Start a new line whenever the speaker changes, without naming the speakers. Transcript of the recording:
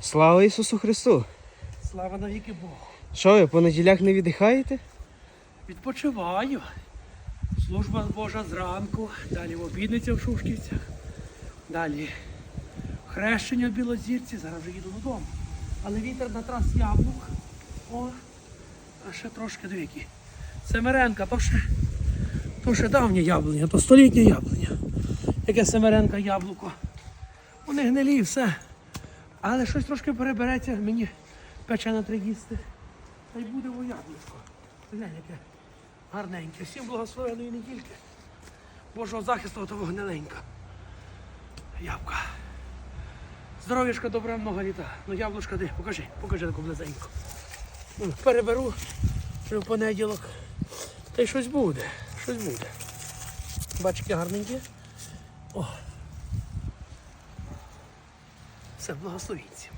Слава Ісусу Христу!
Слава навіки Богу.
Що ви по неділях не віддихаєте?
Відпочиваю. Служба Божа зранку, далі в обідниця в Шушківцях, далі хрещення в Білозірці, зараз вже їду додому. Але вітер на трас яблук. О, а ще трошки двіки. Семеренка, то ще, то ще давнє яблуня, то столітнє яблуня. Яке Семеренка яблуко. Вони гнилі, все. Але щось трошки перебереться, мені пече на три їсти. Та й буде во яблучко. Глянь, яке гарненьке. Всім благословеної недільки. Божого захисту того гниленька. Ябка. Здоров'ячка добре много літа. Ну яблучка де? Покажи, покажи таку близенько. Ну, Переберу в понеділок. Та й щось буде. Щось буде. Бачки гарненькі. О. Все, благословінці.